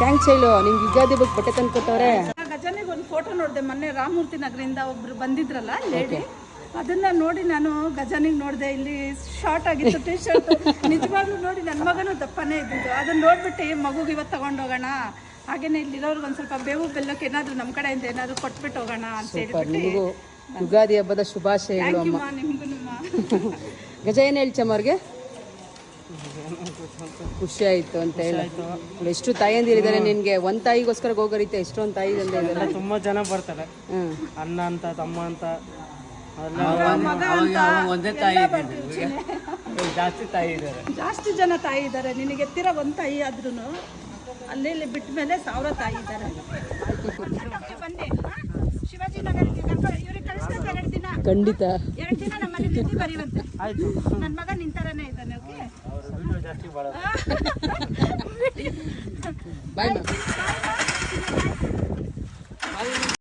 Thanks ಹೇಳು. ನಿಂಗೆ ಯುಗಾದಿ ಬಗ್ಗೆ ಬಟ್ಟೆ ತಂದು ಕೊಟ್ಟವ್ರೆ. ಗಜನಿಗೆ ಒಂದು ಫೋಟೋ ನೋಡಿದೆ. ಮೊನ್ನೆ ರಾಮಮೂರ್ತಿ ನಗರಿಂದ ಒಬ್ರು ಬಂದಿದ್ರಲ್ಲ ಲೇಡಿ ಅದನ್ನ ನೋಡಿ ನಾನು ಗಜಾನಿಗೆ ನೋಡಿದೆ. ಇಲ್ಲಿ ಶಾರ್ಟ್ ಆಗಿತ್ತು ಟೀ ಶರ್ಟ್ ನಿಜವಾಗ್ಲೂ ನೋಡಿ ನನ್ನ ಮಗನೂ ದಪ್ಪನೇ ಇದ್ದಿದ್ದು. ಅದನ್ನ ನೋಡ್ಬಿಟ್ಟು ಮಗುಗೆ ಇವತ್ತು ತಗೊಂಡೋಗೋಣ ಹಾಗೇನೆ ಇಲ್ಲಿರೋರ್ಗೆ ಒಂದು ಸ್ವಲ್ಪ ಬೇವು ಬೆಲ್ಲಕ್ಕೆ ಏನಾದರೂ ನಮ್ಮ ಕಡೆಯಿಂದ ಏನಾದ್ರು ಕೊಟ್ಬಿಟ್ಟು ಹೋಗೋಣ ಅಂತ ಹೇಳ್ಬಿಟ್ಟು ಯುಗಾದಿ ಹಬ್ಬದ ಶುಭಾಶಯಗಳು ಅಮ್ಮ. ಗಜ ಏನು ಹೇಳ್ಚಮ್ಮ ಅವ್ರಿಗೆ? ಖುಷಿ ಆಯ್ತು ಅಂತ ಹೇಳಿ. ಎಷ್ಟು ತಾಯಂದಿರಿದ್ದಾರೆ ನಿನ್ಗೆ? ಒಂದ್ ತಾಯಿಗೋಸ್ಕರ ಹೋಗರಿತೆ ಎಷ್ಟೊಂದ್ ತಾಯಿ ತುಂಬ ತುಂಬಾ ಜನ ಬರ್ತಾರೆ. ಅಣ್ಣ ಅಂತ ತಮ್ಮ ಅಂತ ಒಂದೇ ತಾಯಿ. ಜಾಸ್ತಿ ತಾಯಿ ಇದ್ದಾರೆ. ಜಾಸ್ತಿ ಜನ ತಾಯಿ ಇದಾರೆ ನಿನಗೆ ಎತ್ತಿರ ಒಂದು ತಾಯಿ ಆದ್ರೂ ಅಲ್ಲಿ ಬಿಟ್ಟ ಮೇಲೆ ಸಾವಿರ ತಾಯಿ ಇದ್ದಾರೆ. ಬಾಯ್ ಬಾಯ್